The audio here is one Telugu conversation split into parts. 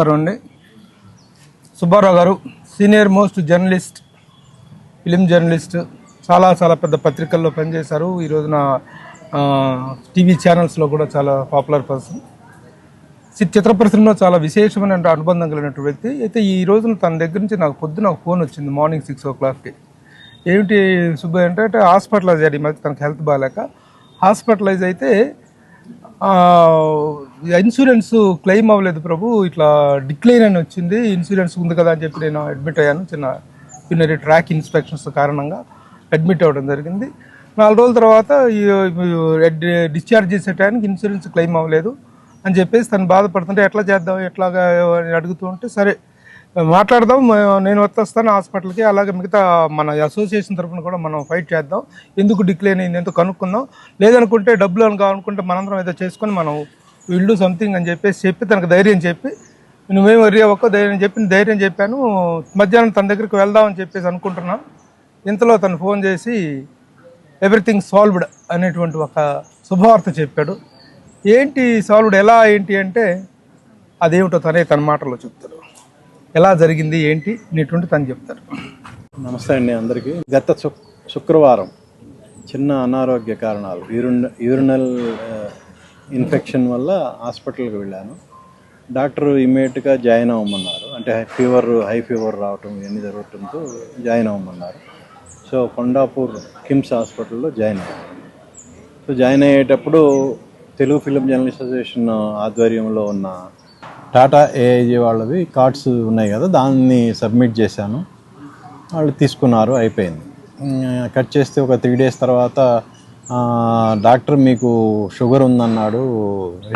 నమస్కారం అండి సుబ్బారావు గారు senior most journalist film journalist చాలా చాలా పెద్ద పత్రికల్లో పనిచేశారు. ఈ రోజున టీవీ ఛానల్స్లో కూడా చాలా పాపులర్ పర్సన్ చిత్ర పరిశ్రమలో చాలా విశేషమైన అనుబంధం కలిగినటువంటి వ్యక్తి. అయితే ఈ రోజున తన దగ్గర నుంచి నాకు పొద్దున ఒక ఫోన్ వచ్చింది మార్నింగ్ సిక్స్ ఓ క్లాక్కి ఏమిటి సుబ్బయ్య అంటే హాస్పిటలైజ్ అయ్యాడు. ఈ మధ్య తనకు హెల్త్ బాగాలేక హాస్పిటలైజ్ అయితే ఇన్సూరెన్స్ క్లెయిమ్ అవ్వలేదు ప్రభు. ఇట్లా డిక్లైన్ అని వచ్చింది. ఇన్సూరెన్స్ ఉంది కదా అని చెప్పి నేను అడ్మిట్ అయ్యాను. చిన్న యూనరీ ట్రాక్ ఇన్స్పెక్షన్స్ కారణంగా అడ్మిట్ అవ్వడం జరిగింది. నాలుగు రోజుల తర్వాత డిశ్చార్జ్ చేసే టైంకి ఇన్సూరెన్స్ క్లెయిమ్ అవ్వలేదు అని చెప్పేసి తను బాధపడుతుంటే ఎట్లా చేద్దాం ఎట్లాగా అడుగుతూ ఉంటే సరే మాట్లాడదాం. నేను వస్తాను హాస్పిటల్కి. అలాగే మిగతా మన అసోసియేషన్ తరఫున కూడా మనం ఫైట్ చేద్దాం. ఎందుకు డిక్లైన్ అయింది ఎందుకు కనుక్కుందాం. లేదనుకుంటే డబ్బులు అని కావాలనుకుంటే మనందరం ఏదో చేసుకొని మనం విల్ సంథింగ్ అని చెప్పేసి చెప్పి తనకు ధైర్యం చెప్పి నువ్వేం వరి అవ్వక ధైర్యం చెప్పి నేను ధైర్యం చెప్పాను. మధ్యాహ్నం తన దగ్గరికి వెళ్దామని చెప్పేసి అనుకుంటున్నాను. ఇంతలో తను ఫోన్ చేసి ఎవ్రీథింగ్ సాల్వ్డ్ అనేటువంటి ఒక శుభవార్త చెప్పాడు. ఏంటి సాల్వ్డ్? ఎలా? ఏంటి అంటే అదేమిటో తనే తన మాటల్లో చెప్తాడు. ఎలా జరిగింది ఏంటి అనేటువంటి తను చెప్తారు. నమస్తే అండి అందరికీ. గత శుక్ శుక్రవారం చిన్న అనారోగ్య కారణాలు యూరిన్ యూరినల్ ఇన్ఫెక్షన్ వల్ల హాస్పిటల్కి వెళ్ళాను. డాక్టర్ ఇమ్మీడియట్గా జాయిన్ అవ్వమన్నారు. అంటే ఫీవర్ హై ఫీవర్ రావటం ఇవన్నీ జరగటంతో జాయిన్ అవ్వమన్నారు. సో కొండాపూర్ కిమ్స్ హాస్పిటల్లో జాయిన్ అయ్యాను. సో జాయిన్ అయ్యేటప్పుడు తెలుగు ఫిలిం జర్నలిస్ట్ అసోసియేషన్ ఆధ్వర్యంలో ఉన్న టాటా ఏఐజీ వాళ్ళవి కార్డ్స్ ఉన్నాయి కదా దాన్ని సబ్మిట్ చేశాను. వాళ్ళు తీసుకున్నారు అయిపోయింది. కట్ చేస్తే ఒక త్రీ డేస్ తర్వాత డాక్టర్ మీకు షుగర్ ఉందన్నాడు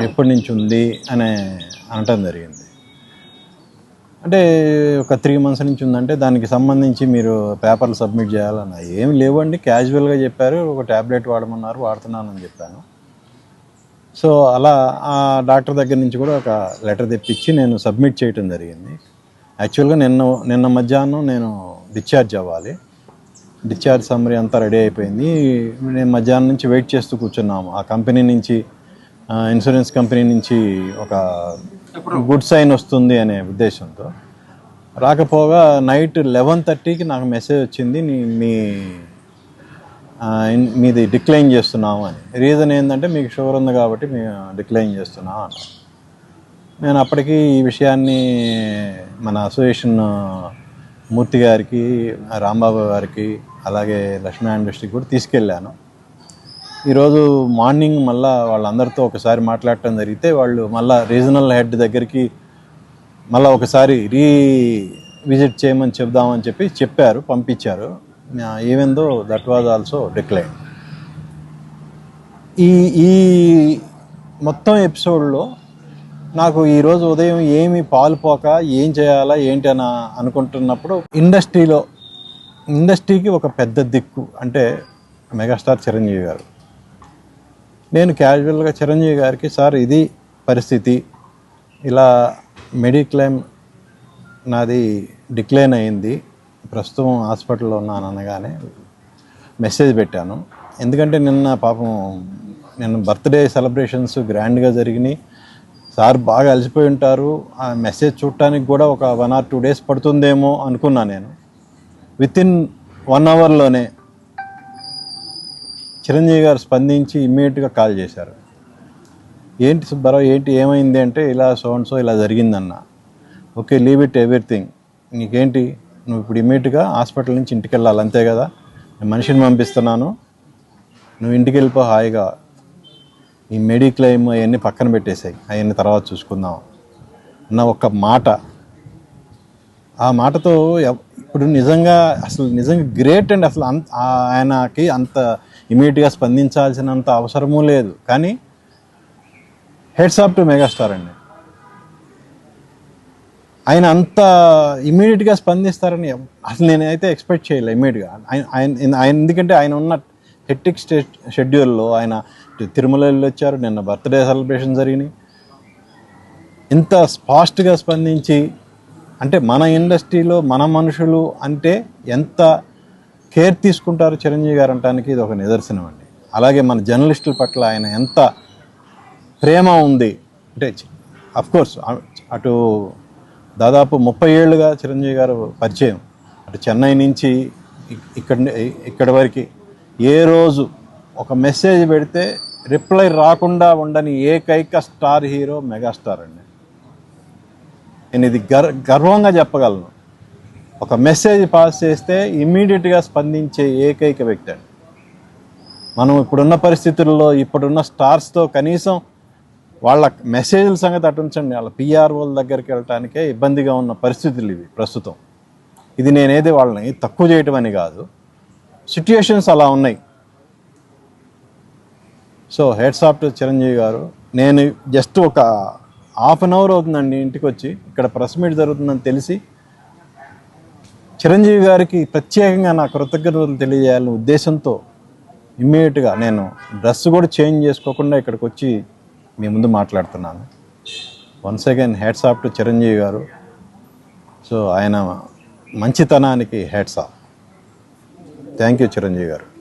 ఎప్పటి నుంచి ఉంది అని అనటం జరిగింది. అంటే ఒక త్రీ మంత్స్ నుంచి ఉందంటే దానికి సంబంధించి మీరు పేపర్లు సబ్మిట్ చేయాలన్న ఏమి లేవండి. క్యాజువల్గా చెప్పారు ఒక ట్యాబ్లెట్ వాడమన్నారు వాడుతున్నానని చెప్పాను. సో అలా ఆ డాక్టర్ దగ్గర నుంచి కూడా ఒక లెటర్ తెప్పించి నేను సబ్మిట్ చేయటం జరిగింది. యాక్చువల్గా నిన్న నిన్న మధ్యాహ్నం నేను డిశ్చార్జ్ అవ్వాలి. డిశ్చార్జ్ సమ్మరీ అంతా రెడీ అయిపోయింది. నేను మధ్యాహ్నం నుంచి వెయిట్ చేస్తూ కూర్చున్నాము. ఆ కంపెనీ నుంచి ఇన్సూరెన్స్ కంపెనీ నుంచి ఒక గుడ్ సైన్ వస్తుంది అనే ఉద్దేశంతో. రాకపోగా నైట్ లెవెన్ థర్టీకి నాకు మెసేజ్ వచ్చింది. మీ మీది డిక్లైన్ చేస్తున్నాము అని. రీజన్ ఏంటంటే మీకు షుగర్ ఉంది కాబట్టి మేము డిక్లైన్ చేస్తున్నాం అన్నారు నేను అప్పటికి ఈ విషయాన్ని మన అసోసియేషన్ మూర్తి గారికి రాంబాబు గారికి అలాగే లక్ష్మీ ఇండస్ట్రీకి కూడా తీసుకెళ్ళాను. ఈరోజు మార్నింగ్ మళ్ళా వాళ్ళందరితో ఒకసారి మాట్లాడటం జరిగితే వాళ్ళు మళ్ళా రీజనల్ హెడ్ దగ్గరికి మళ్ళీ ఒకసారి రీ విజిట్ చేయమని చెప్దామని చెప్పి చెప్పారు పంపించారు. Even though that was also decline ఈ ఈ మొత్తం ఎపిసోడ్లో నాకు ఈరోజు ఉదయం ఏమి పాలుపోక ఏం చేయాలా ఏంటి అని అనుకుంటున్నప్పుడు ఇండస్ట్రీలో ఇండస్ట్రీకి ఒక పెద్ద దిక్కు అంటే మెగాస్టార్ చిరంజీవి గారు. నేను క్యాజువల్గా చిరంజీవి గారికి సార్ ఇది పరిస్థితి. ఇలా మెడిక్లైమ్ నాది డిక్లైన్ అయింది. ప్రస్తుతం హాస్పిటల్లో ఉన్నాను అనగానే మెసేజ్ పెట్టాను. ఎందుకంటే నిన్న పాపం నిన్న బర్త్డే సెలబ్రేషన్స్ గ్రాండ్గా జరిగినాయి. సార్ బాగా అలసిపోయి ఉంటారు. ఆ మెసేజ్ చూడటానికి కూడా ఒక వన్ ఆర్ టూ డేస్ పడుతుందేమో అనుకున్నా నేను. విత్ ఇన్ వన్ అవర్లోనే చిరంజీవి గారు స్పందించి ఇమ్మీడియట్గా కాల్ చేశారు. ఏంటి సుబ్బారావు ఏంటి ఏమైంది? అంటే ఇలా సో అండ్ సో ఇలా జరిగిందన్న. Okay leave it everything. నీకేంటి? నువ్వు ఇప్పుడు ఇమీడియట్గా హాస్పిటల్ నుంచి ఇంటికి వెళ్ళాలి అంతే కదా? నేను మనిషిని పంపిస్తున్నాను. నువ్వు ఇంటికి వెళ్ళిపో హాయిగా. ఈ మెడిక్లెయిమ్ అవన్నీ పక్కన పెట్టేసాయి. అవన్నీ తర్వాత చూసుకుందాం. అన్న ఒక మాట. ఆ మాటతో ఇప్పుడు నిజంగా అసలు నిజంగా గ్రేట్ అండ్. అసలు అంత ఆయనకి అంత ఇమీడియట్గా స్పందించాల్సినంత అవసరమూ లేదు. కానీ హెడ్స్ ఆఫ్ టు మెగాస్టార్ అండి. ఆయన అంత ఇమీడియట్గా స్పందిస్తారని అసలు నేనైతే ఎక్స్పెక్ట్ చేయలే ఇమీడియట్గా ఆయన ఆయన ఆయన ఎందుకంటే ఆయన ఉన్న హెట్టిక్ స్టే షెడ్యూల్లో ఆయన తిరుమల వెళ్ళి వచ్చారు నిన్న బర్త్డే సెలబ్రేషన్ జరిగినాయి. ఇంత ఫాస్ట్గా స్పందించి అంటే మన ఇండస్ట్రీలో మన మనుషులు అంటే ఎంత కేర్ తీసుకుంటారు చిరంజీవి గారు అనటానికి ఇది ఒక నిదర్శనం అండి. అలాగే మన జర్నలిస్టుల పట్ల ఆయన ఎంత ప్రేమ ఉంది అంటే అఫ్కోర్స్ అటు దాదాపు ముప్పై ఏళ్ళుగా చిరంజీవి గారు పరిచయం. అటు చెన్నై నుంచి ఇక్కడ ఇక్కడి వరకు ఏ రోజు ఒక మెసేజ్ పెడితే రిప్లై రాకుండా ఉండని ఏకైక స్టార్ హీరో మెగాస్టార్ అండి. నేను ఇది గర్ గర్వంగా చెప్పగలను. ఒక మెసేజ్ పాస్ చేస్తే ఇమ్మీడియట్గా స్పందించే ఏకైక వ్యక్తి అండి. మనం ఇప్పుడున్న పరిస్థితుల్లో ఇప్పుడున్న స్టార్స్తో కనీసం వాళ్ళ మెసేజ్ల సంగతి అటుంచండి. వాళ్ళ పిఆర్ఓల దగ్గరికి వెళ్ళటానికే ఇబ్బందిగా ఉన్న పరిస్థితులు ఇవి ప్రస్తుతం. ఇది నేనేది వాళ్ళని తక్కువ చేయటం అని కాదు. సిట్యుయేషన్స్ అలా ఉన్నాయి. సో హెడ్ సాఫ్ట్ చిరంజీవి గారు నేను జస్ట్ ఒక హాఫ్ అన్ అవర్ అవుతుందండి ఇంటికి వచ్చి ఇక్కడ ప్రెస్ మీట్ జరుగుతుందని తెలిసి చిరంజీవి గారికి ప్రత్యేకంగా నా కృతజ్ఞతలు తెలియజేయాలనే ఉద్దేశంతో ఇమ్మీడియట్గా నేను డ్రెస్ కూడా చేంజ్ చేసుకోకుండా ఇక్కడికి వచ్చి మీ ముందు మాట్లాడుతున్నాను. Once again hats off to Chiranjeevi గారు. సో ఆయన మంచితనానికి hats off thank you Chiranjeevi గారు.